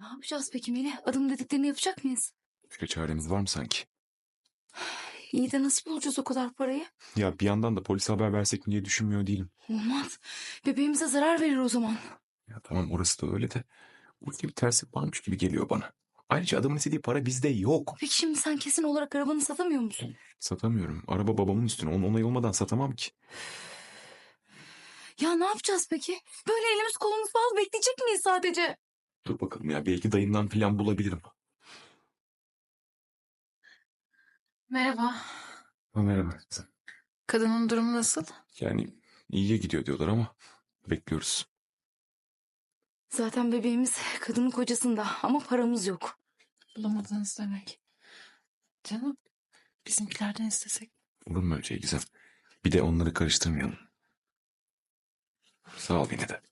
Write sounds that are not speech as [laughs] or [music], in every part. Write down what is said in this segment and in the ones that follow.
Ne yapacağız peki Melih? Adım dediklerini yapacak mıyız? Başka çaremiz var mı sanki? İyi de nasıl bulacağız o kadar parayı? Ya bir yandan da polise haber versek mi diye düşünmüyor değilim. Olmaz. Bebeğimize zarar verir o zaman. Ya tamam orası da öyle de. Ufak bir terslik varmış gibi geliyor bana. Ayrıca adamın istediği para bizde yok. Peki şimdi sen kesin olarak arabanı satamıyor musun? Satamıyorum. Araba babamın üstüne. Onun onayı olmadan satamam ki. Ya ne yapacağız peki? Böyle elimiz kolumuz bağlı bekleyecek miyiz sadece? Dur bakalım ya. Belki dayımdan falan bulabilirim. Merhaba. Ha, merhaba. Kadının durumu nasıl? Yani iyiye gidiyor diyorlar ama bekliyoruz. Zaten bebeğimiz kadının kocasında ama paramız yok. Bulamadınız demek. Canım bizimkilerden istesek. Olur mu öyle şey Gizem? Bir de onları karıştırmayalım. Sağ ol yine de.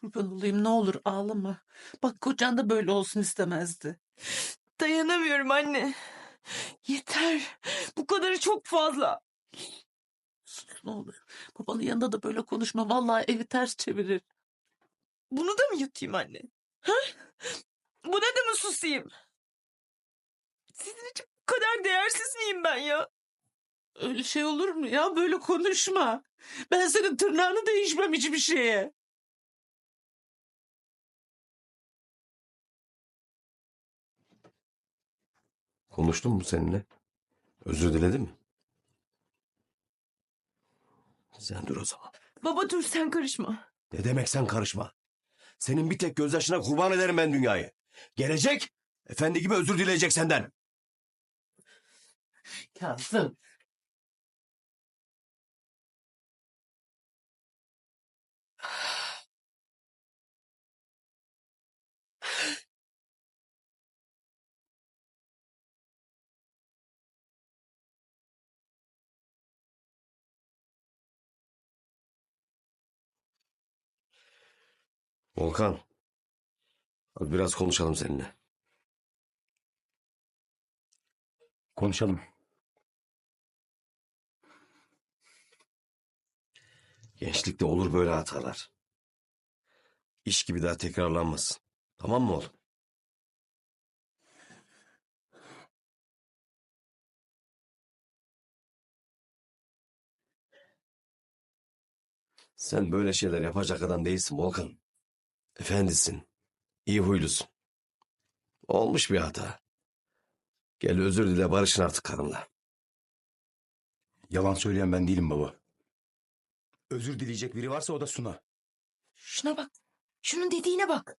Kurban olayım ne olur ağlama. Bak kocan da böyle olsun istemezdi. Dayanamıyorum anne. Yeter. Bu kadarı çok fazla. Sus ne olur. Babanın yanında da böyle konuşma. Vallahi evi ters çevirir. Bunu da mı yutayım anne? Ha? Buna da mı susayım? Sizin için bu kadar değersiz miyim ben ya? Öyle şey olur mu ya? Böyle konuşma. Ben senin tırnağını değişmem hiçbir şeye. Konuştum mu seninle? Özür diledi mi? Sen dur o zaman. Baba dur sen karışma. Ne demek sen karışma? Senin bir tek gözyaşına kurban ederim ben dünyayı. Gelecek, efendi gibi özür dileyecek senden. Kazım. Volkan, hadi biraz konuşalım seninle. Konuşalım. Gençlikte olur böyle hatalar. İş gibi daha tekrarlanmasın. Tamam mı oğlum? Sen böyle şeyler yapacak adam değilsin Volkan. Efendisin. iyi huylusun. Olmuş bir hata. Gel özür dile barışın artık karınla. Yalan söyleyen ben değilim baba. Özür dileyecek biri varsa o da Suna. Şuna bak. Şunun dediğine bak.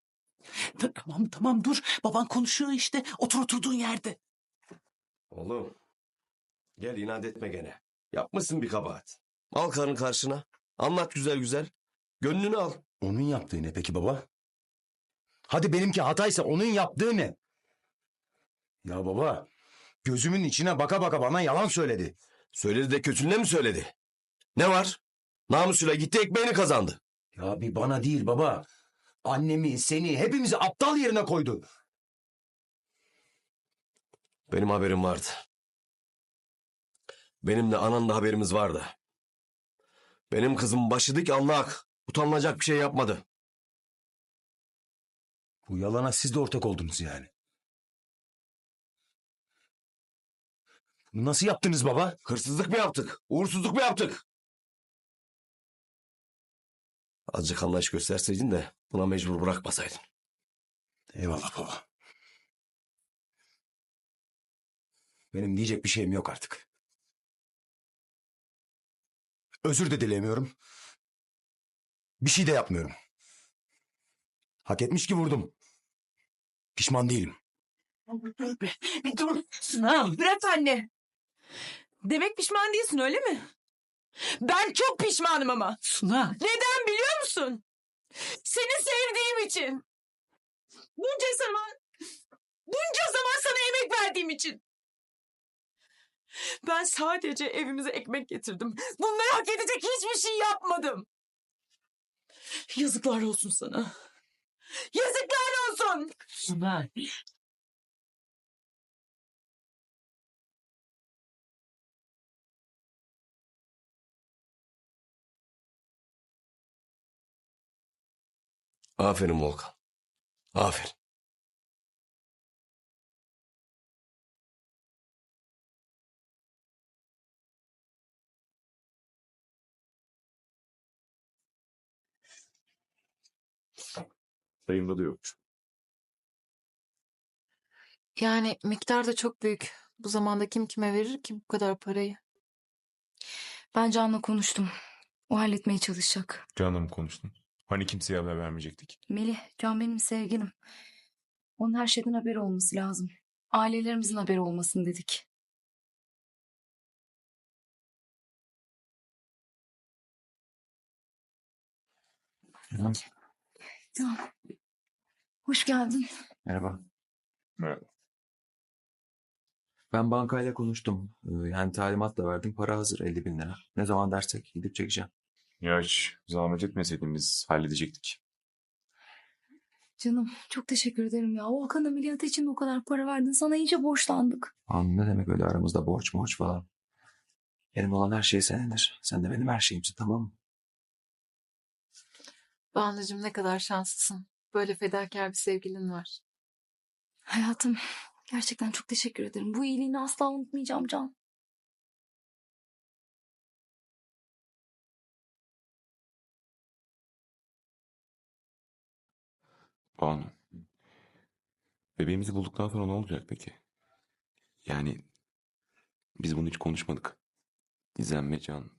Ta- Tamam tamam dur. Baban konuşuyor işte. Otur oturduğun yerde. Oğlum. Gel inat etme gene. Yapmışsın bir kabahat. Al karın karşına. Anlat güzel güzel. Gönlünü al. Onun yaptığı ne peki baba? Hadi benimki hataysa onun yaptığı ne? Ya baba, gözümün içine baka baka bana yalan söyledi. Söyledi de kötülüğüne mi söyledi? Ne var? Namusuyla gitti ekmeğini kazandı. Ya bir bana değil baba. Annemi, seni, hepimizi aptal yerine koydu. Benim haberim vardı. Benim de anan da haberimiz vardı. Benim kızım başı dik Allah hak. Utanılacak bir şey yapmadı. Bu yalana siz de ortak oldunuz yani. Bunu nasıl yaptınız baba? Hırsızlık mı yaptık? Uğursuzluk mu yaptık? Azıcık anlayış gösterseydin de buna mecbur bırakmasaydın. Eyvallah baba. Benim diyecek bir şeyim yok artık. Özür de dilemiyorum. Bir şey de yapmıyorum. Hak etmiş ki vurdum. Pişman değilim. Dur be. [laughs] Bir dur. Sınavım. Bırak anne. Demek pişman değilsin öyle mi? Ben çok pişmanım ama. Suna. Neden biliyor musun? Seni sevdiğim için. Bunca zaman, bunca zaman sana emek verdiğim için. Ben sadece evimize ekmek getirdim. Bunları hak edecek hiçbir şey yapmadım. Yazıklar olsun sana. Yazıklar olsun. Sunay. Aferin Volkan. Aferin. Yok. Yani miktar da çok büyük. Bu zamanda kim kime verir ki bu kadar parayı? Ben Can'la konuştum. O halletmeye çalışacak. Can'la mı konuştun? Hani kimseye haber vermeyecektik? Melih, Can benim sevgilim. Onun her şeyden haberi olması lazım. Ailelerimizin haberi olmasın dedik. Can, hoş geldin. Merhaba. Ben bankayla konuştum. Ee, Yani talimat da verdim. Para hazır 50 bin lira. Ne zaman dersek gidip çekeceğim. Ya hiç zahmet etmeseydin biz halledecektik. Canım, çok teşekkür ederim ya. Volkan ameliyatı için o kadar para verdin. Sana iyice borçlandık. An ne demek öyle aramızda borç borç falan. Benim olan her şey senindir. Sen de benim her şeyimsin tamam mı? Banucuğum ne kadar şanslısın. Böyle fedakar bir sevgilin var. Hayatım, gerçekten çok teşekkür ederim. Bu iyiliğini asla unutmayacağım Can. Banu. Bebeğimizi bulduktan sonra ne olacak peki? Yani biz bunu hiç konuşmadık. Gizem ve Can.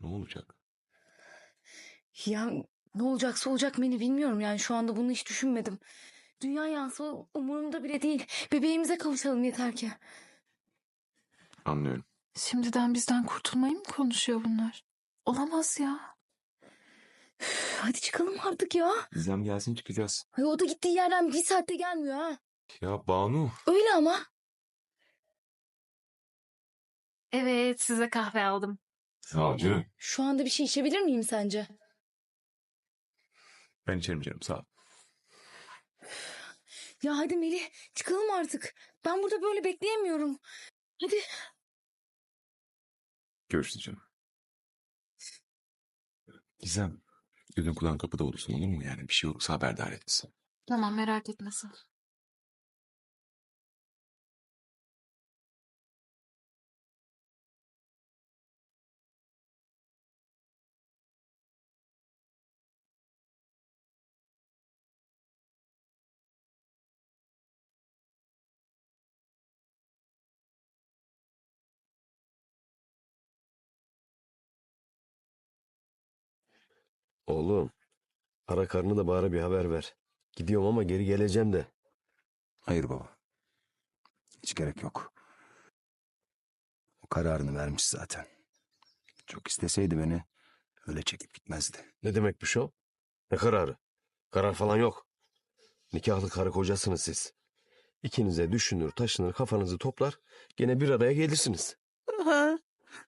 Ne olacak? Ya ne olacaksa olacak beni bilmiyorum yani şu anda bunu hiç düşünmedim. Dünya yansı umurumda bile değil. Bebeğimize kavuşalım yeter ki. Anlıyorum. Şimdiden bizden kurtulmayı mı konuşuyor bunlar? Olamaz ya. Üf, Hadi çıkalım artık ya. Gizem gelsin çıkacağız. Ay, o da gittiği yerden bir saatte gelmiyor ha. Ya Banu. Öyle ama. Evet size kahve aldım. Sağ ol canım. Şu anda bir şey içebilir miyim sence? Ben içerim canım sağ ol. Ya hadi Melih çıkalım artık. Ben burada böyle bekleyemiyorum. Hadi. Görüşürüz canım. Gizem. Gözün kulağın kapıda olursun olur mu? Yani bir şey olursa haberdar et bizi. Tamam merak etme sen. Oğlum. Ara karnı da bari bir haber ver. Gidiyorum ama geri geleceğim de. Hayır baba. Hiç gerek yok. O kararını vermiş zaten. Çok isteseydi beni öyle çekip gitmezdi. Ne demekmiş o? Ne kararı? Karar falan yok. Nikahlı karı kocasınız siz. İkinize düşünür, taşınır, kafanızı toplar, gene bir araya gelirsiniz. Ha?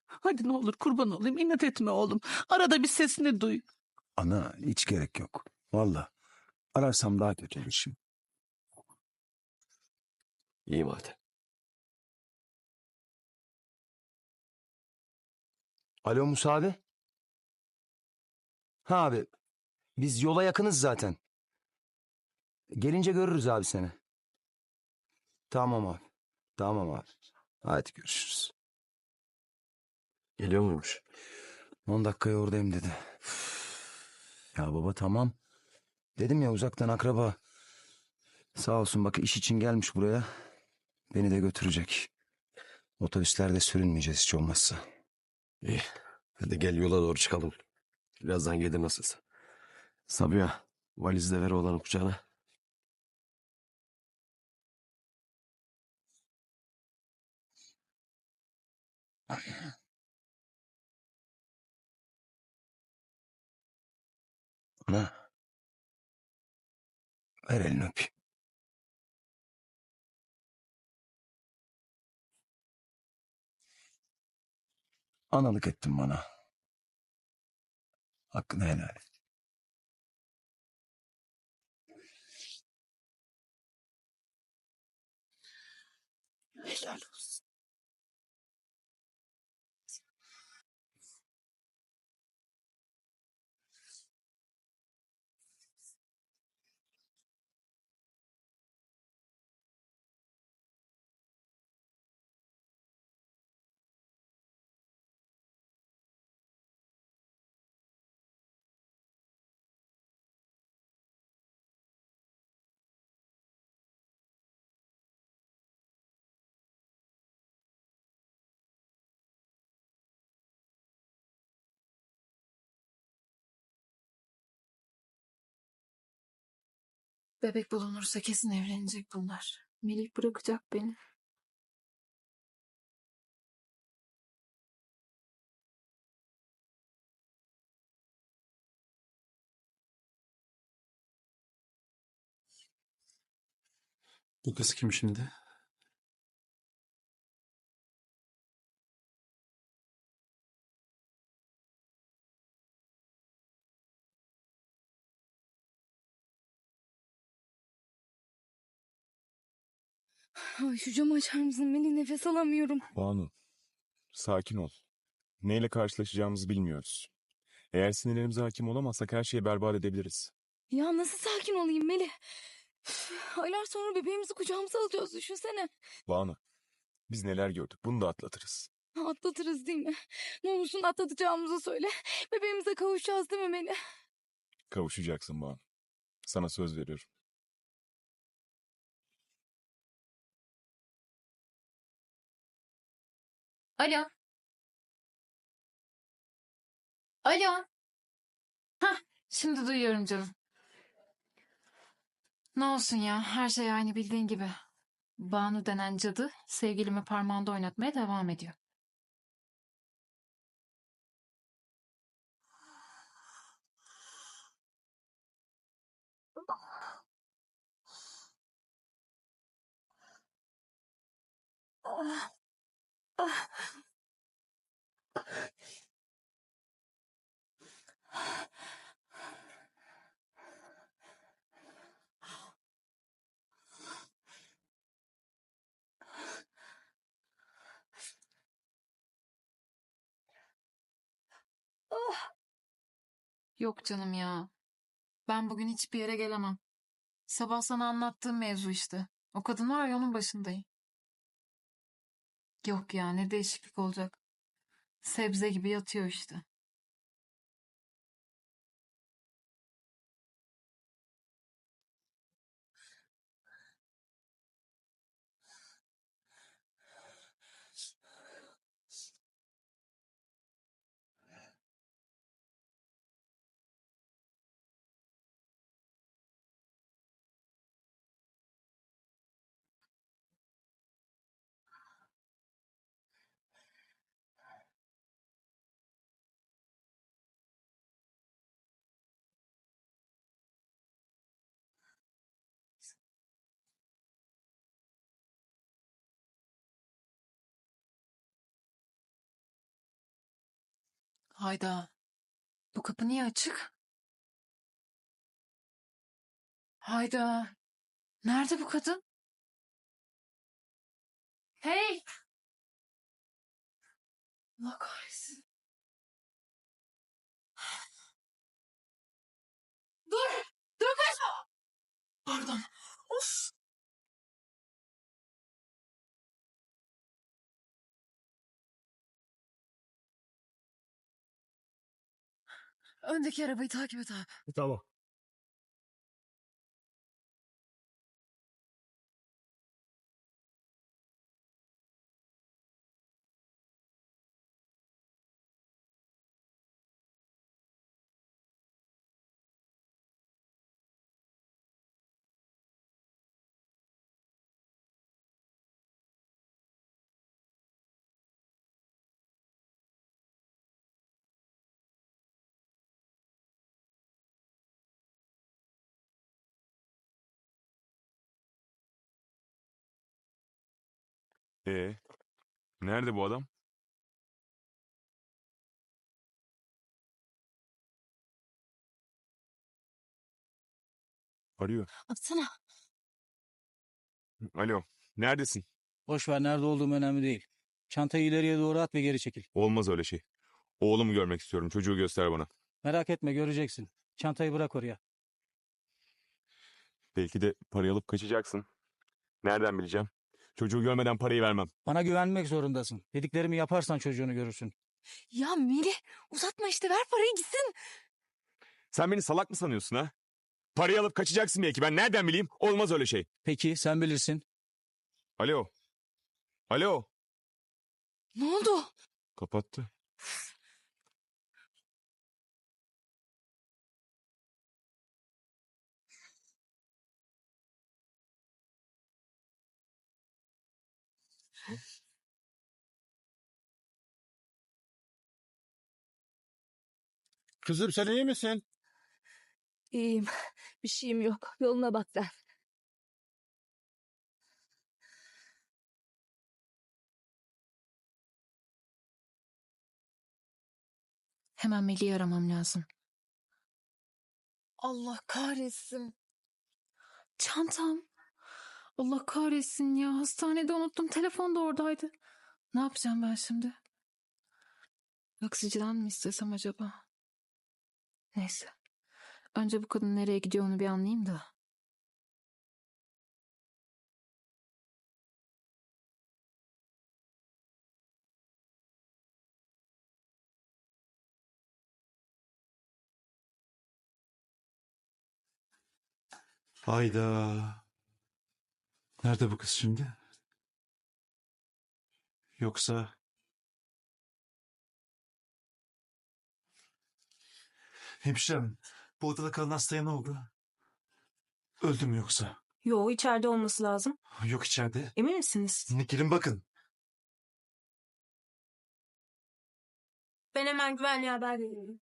Hadi ne olur kurban olayım inat etme oğlum. Arada bir sesini duy. Ana hiç gerek yok. Valla. Ararsam daha kötü olur şimdi. İyi madem. Alo Musa abi. Ha abi. Biz yola yakınız zaten. Gelince görürüz abi seni. Tamam abi. Tamam abi. Hadi görüşürüz. Geliyor muymuş? 10 dakikaya oradayım dedi. Ya baba tamam. Dedim ya uzaktan akraba. Sağ olsun bak iş için gelmiş buraya. Beni de götürecek. Otobüslerde sürünmeyeceğiz hiç olmazsa. İyi. Hadi gel yola doğru çıkalım. Birazdan gelir nasılsa. Sabiha, valizle ver oğlanı kucağına. Ana. Ver elini öpeyim. Analık ettin bana. Hakkını helal et. Helal Bebek bulunursa kesin evlenecek bunlar. Melih bırakacak beni. Bu kız kim şimdi? Ay şu camı açar mısın? Melih nefes alamıyorum. Banu, sakin ol. Neyle karşılaşacağımızı bilmiyoruz. Eğer sinirlerimize hakim olamazsak her şeyi berbat edebiliriz. Ya nasıl sakin olayım Melih? Üf, Aylar sonra bebeğimizi kucağımıza alacağız düşünsene. Banu, biz neler gördük bunu da atlatırız. Atlatırız değil mi? Ne olursun atlatacağımızı söyle. Bebeğimize kavuşacağız değil mi Melih? Kavuşacaksın Banu. Sana söz veriyorum. Alo. Alo. Hah, şimdi duyuyorum canım. Ne olsun ya, her şey aynı bildiğin gibi. Banu denen cadı sevgilimi parmağında oynatmaya devam ediyor. Yok canım ya. Ben bugün hiçbir yere gelemem. Sabah sana anlattığım mevzu işte. O kadın var ya onun başındayım. Yok ya ne değişiklik olacak. Sebze gibi yatıyor işte. Hayda. Bu kapı niye açık? Hayda. Nerede bu kadın? Hey! Allah kahretsin. Dur! Dur kaçma! Pardon. Of! Öndeki arabayı takip et abi. Tamam. Ee, nerede bu adam? Arıyor. Atsana. Alo, neredesin? Boş ver nerede olduğum önemli değil. Çantayı ileriye doğru at ve geri çekil. Olmaz öyle şey. Oğlumu görmek istiyorum. Çocuğu göster bana. Merak etme göreceksin. Çantayı bırak oraya. Belki de parayı alıp kaçacaksın. Nereden bileceğim? Çocuğu görmeden parayı vermem. Bana güvenmek zorundasın. Dediklerimi yaparsan çocuğunu görürsün. Ya Melih uzatma işte ver parayı gitsin. Sen beni salak mı sanıyorsun ha? Parayı alıp kaçacaksın belki. Ben nereden bileyim? Olmaz öyle şey. Peki sen bilirsin. Alo. Alo. Ne oldu? Kapattı. Kızım sen iyi misin? İyiyim. [laughs] Bir şeyim yok. Yoluna bak sen. Hemen Melih'i aramam lazım. Allah kahretsin. Çantam. Allah kahretsin ya. Hastanede unuttum. Telefon da oradaydı. Ne yapacağım ben şimdi? Taksiciden mi istesem acaba? Neyse. Önce bu kadın nereye gidiyor onu bir anlayayım da. Hayda. Nerede bu kız şimdi? Yoksa... Hemşirem, bu odada kalan hastaya ne oldu? Öldü mü yoksa? Yo içeride olması lazım. Yok içeride. Emin misiniz? Gelin bakın. Ben hemen güvenliğe haber veriyorum.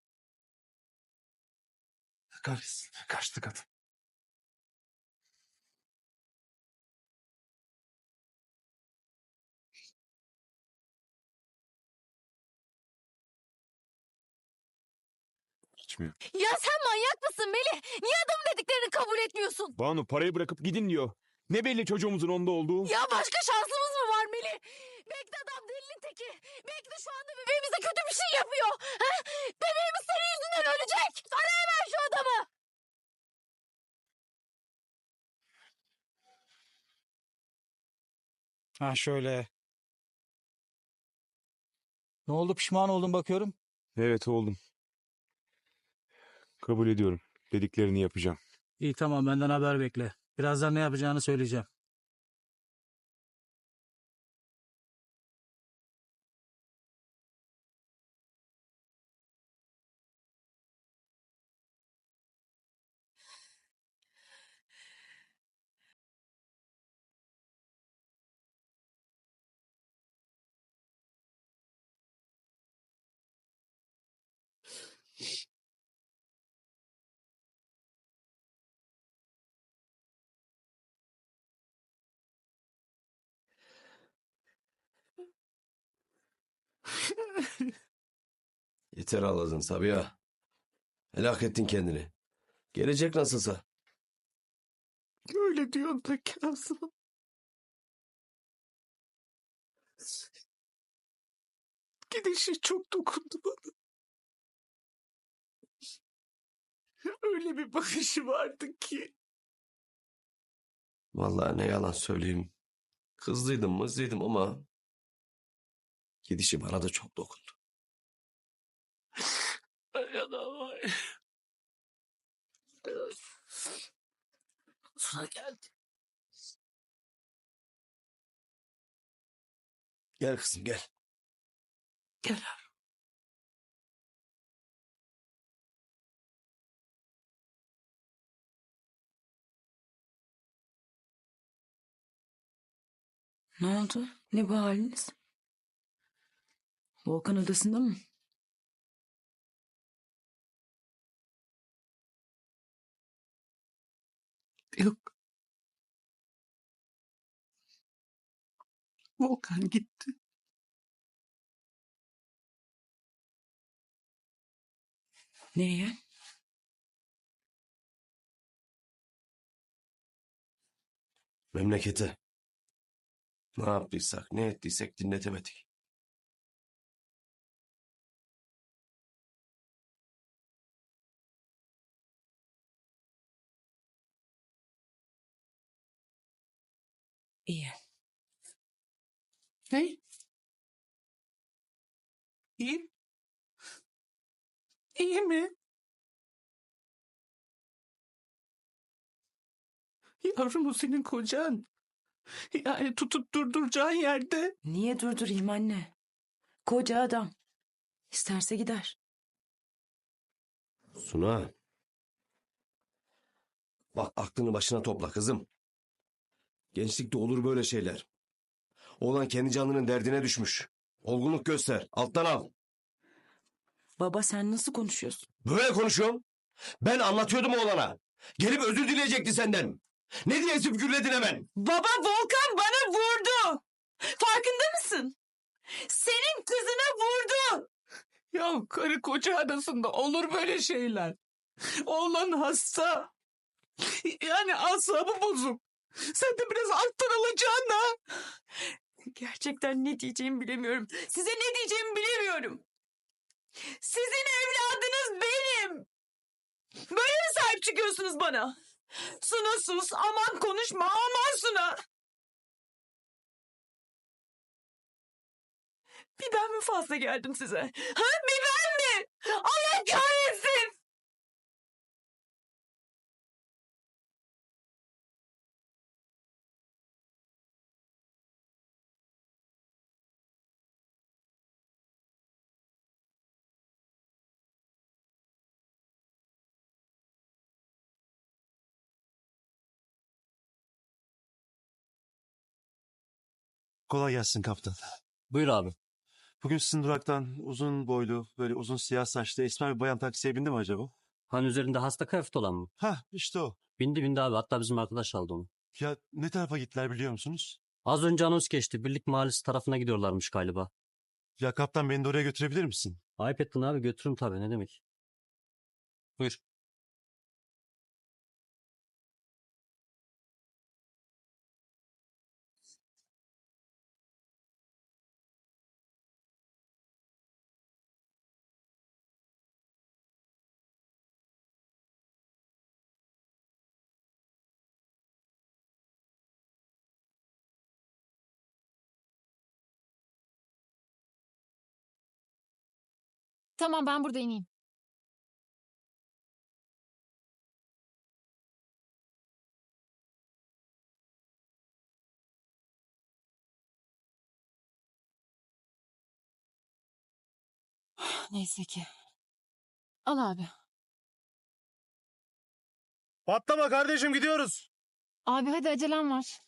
Kahretsin. Kaçtı kadın. Geçmiyor. Ya sen manyak mısın Melih? Niye adamın dediklerini kabul etmiyorsun? Banu parayı bırakıp gidin diyor. Ne belli çocuğumuzun onda olduğu? Ya başka şansımız mı var Melih? Belki de adam delinin teki. Belki de şu anda bebeğimize kötü bir şey yapıyor. Ha? Bebeğimiz senin yüzünden ölecek. Ara hemen şu adamı. Ha şöyle. Ne oldu pişman oldum bakıyorum. Evet oğlum. Kabul ediyorum. Dediklerini yapacağım. İyi tamam benden haber bekle. Birazdan ne yapacağını söyleyeceğim. [laughs] Yeter ağladın Sabiha. Helak ettin kendini. Gelecek nasılsa. Öyle diyorsun da Kazım. Gidişi çok dokundu bana. Öyle bir bakışı vardı ki. Vallahi ne yalan söyleyeyim. Kızdıydım mızdıydım ama gidişi bana da çok dokundu. Suna geldi. Gel kızım gel. Gel Ne oldu? Ne bu haliniz? Volkan odasında mı? Yok. Volkan gitti. Nereye? Memlekete. Ne yaptıysak ne ettiysek dinletemedik. İyi. Ne? İyi. İyi mi? Yavrum o senin kocan. Yani tutup durduracağın yerde. Niye durdurayım anne? Koca adam. İsterse gider. Suna. Bak aklını başına topla kızım. Gençlikte olur böyle şeyler. Oğlan kendi canının derdine düşmüş. Olgunluk göster. Alttan al. Baba sen nasıl konuşuyorsun? Böyle konuşuyorum. Ben anlatıyordum oğlana. Gelip özür dileyecekti senden. Ne diye esip gürledin hemen? Baba Volkan bana vurdu. Farkında mısın? Senin kızına vurdu. Ya karı koca arasında olur böyle şeyler. Oğlan hasta. Yani asabı bozuk. Sen de biraz alttan alacaksın ha. Gerçekten ne diyeceğimi bilemiyorum. Size ne diyeceğimi bilemiyorum. Sizin evladınız benim. Böyle mi sahip çıkıyorsunuz bana? Suna sus, aman konuşma, aman Suna. Bir ben mi fazla geldim size? Ha? Bir ben Kolay gelsin kaptan. Buyur abi. Bugün sizin duraktan uzun boylu, böyle uzun siyah saçlı esmer bir bayan taksiye bindi mi acaba? Hani üzerinde hasta kıyafet olan mı? Ha işte o. Bindi bindi abi. Hatta bizim arkadaş aldı onu. Ya ne tarafa gittiler biliyor musunuz? Az önce anons geçti. Birlik Mahallesi tarafına gidiyorlarmış galiba. Ya kaptan beni de oraya götürebilir misin? Ayıp ettin abi. Götürürüm tabii. Ne demek? Buyur. Tamam ben burada ineyim. [sighs] Neyse ki. Al abi. Patlama kardeşim gidiyoruz. Abi hadi acelem var.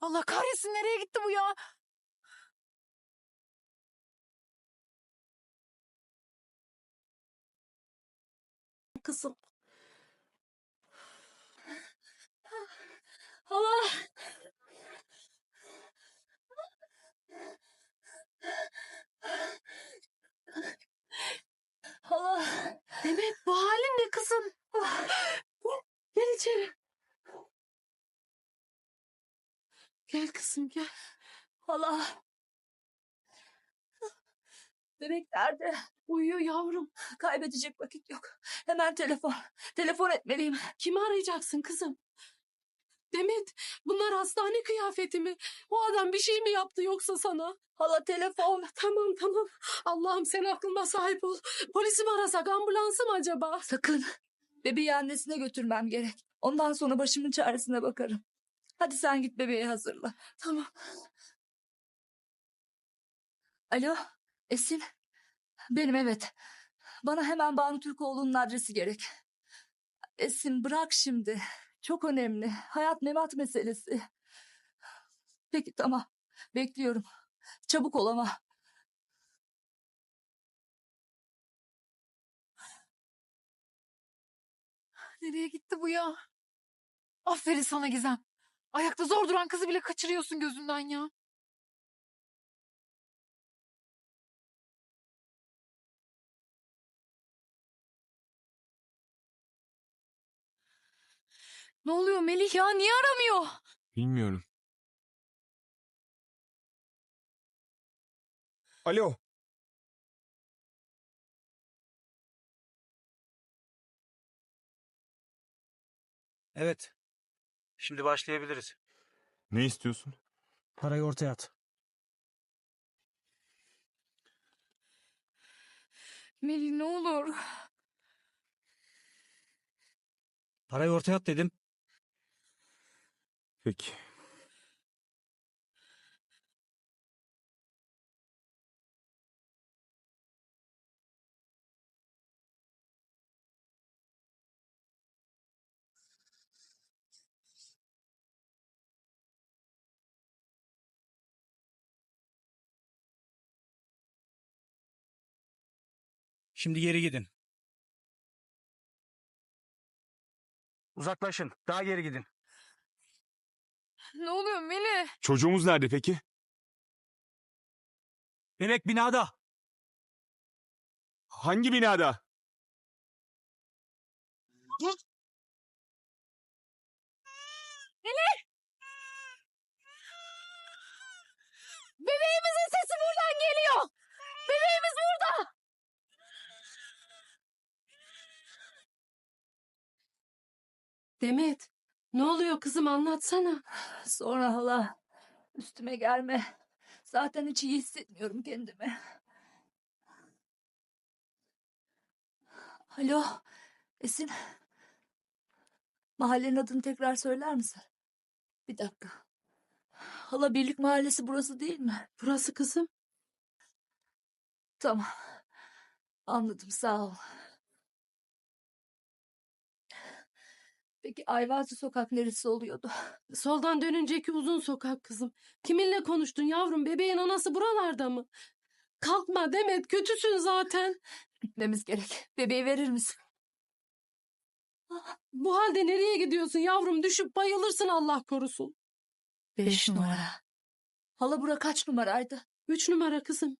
Allah kahretsin nereye gitti bu ya? Kızım. Allah. Allah. Demet bu halin ne kızım? Gel içeri. Gel kızım gel. Allah. Demek nerede? Uyuyor yavrum. Kaybedecek vakit yok. Hemen telefon. Telefon etmeliyim. Kimi arayacaksın kızım? Demet, bunlar hastane kıyafeti mi? O adam bir şey mi yaptı yoksa sana? Hala telefon. Tamam tamam. Allah'ım sen aklıma sahip ol. Polisi mi arasak, ambulansı mı acaba? Sakın. Bebeği annesine götürmem gerek. Ondan sonra başımın çaresine bakarım. Hadi sen git bebeği hazırla. Tamam. Alo, Esin. Benim evet. Bana hemen Banu Türkoğlu'nun adresi gerek. Esin bırak şimdi. Çok önemli. Hayat memat meselesi. Peki tamam. Bekliyorum. Çabuk ol ama. Nereye gitti bu ya? Aferin sana Gizem. Ayakta zor duran kızı bile kaçırıyorsun gözünden ya. Ne oluyor Melih ya? Niye aramıyor? Bilmiyorum. Alo. Evet. Şimdi başlayabiliriz. Ne istiyorsun? Parayı ortaya at. Melih ne olur. Parayı ortaya at dedim. Peki. Şimdi geri gidin. Uzaklaşın. Daha geri gidin. Ne oluyor Melih? Çocuğumuz nerede peki? Bebek binada. Hangi binada? Bebeğimizin sesi buradan geliyor. Bebeğimiz burada. Demet, ne oluyor kızım anlatsana. Sonra hala üstüme gelme. Zaten hiç iyi hissetmiyorum kendimi. Alo Esin. Mahallenin adını tekrar söyler misin? Bir dakika. Hala Birlik Mahallesi burası değil mi? Burası kızım. Tamam. Anladım sağ ol. Peki Ayvazı sokak neresi oluyordu? [laughs] Soldan dönünceki uzun sokak kızım. Kiminle konuştun yavrum? Bebeğin anası buralarda mı? Kalkma Demet kötüsün zaten. Gitmemiz gerek. Bebeği verir misin? Bu halde nereye gidiyorsun yavrum? Düşüp bayılırsın Allah korusun. Beş numara. Hala bura kaç numaraydı? Üç numara kızım.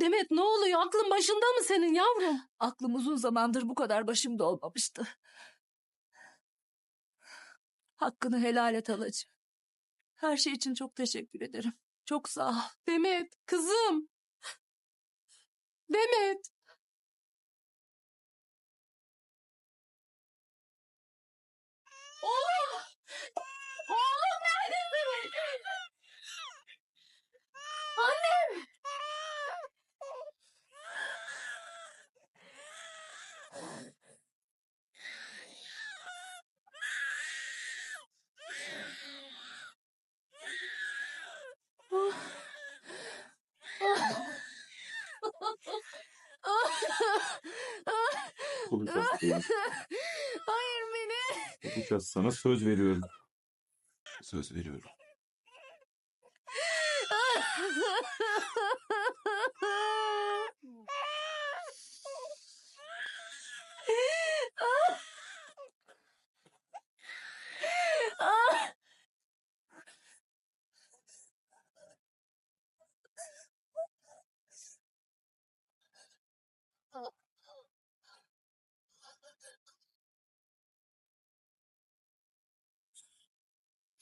Demet ne oluyor? Aklın başında mı senin yavrum? Aklım uzun zamandır bu kadar başımda olmamıştı. Hakkını helal et halacığım. Her şey için çok teşekkür ederim. Çok sağ ol. Demet kızım. Demet. Oğlum. Oğlum neredesin? Annem. Bulacağız. Hayır [laughs] beni. Sana söz veriyorum. Söz veriyorum.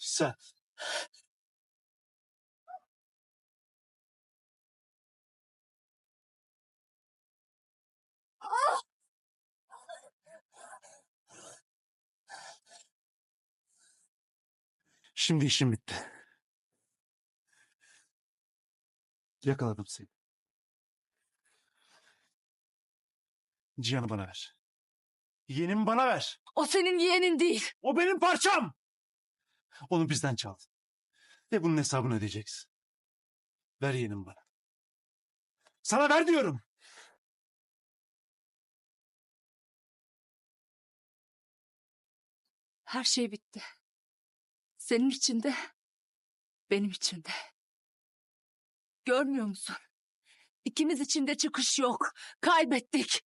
Sen. Şimdi işim bitti. Yakaladım seni. Cihan'ı bana ver. Yeğenimi bana ver. O senin yeğenin değil. O benim parçam. Onu bizden çaldın. Ve bunun hesabını ödeyeceksin. Ver yeğenimi bana. Sana ver diyorum. Her şey bitti. Senin için de, benim için de. Görmüyor musun? İkimiz için de çıkış yok. Kaybettik.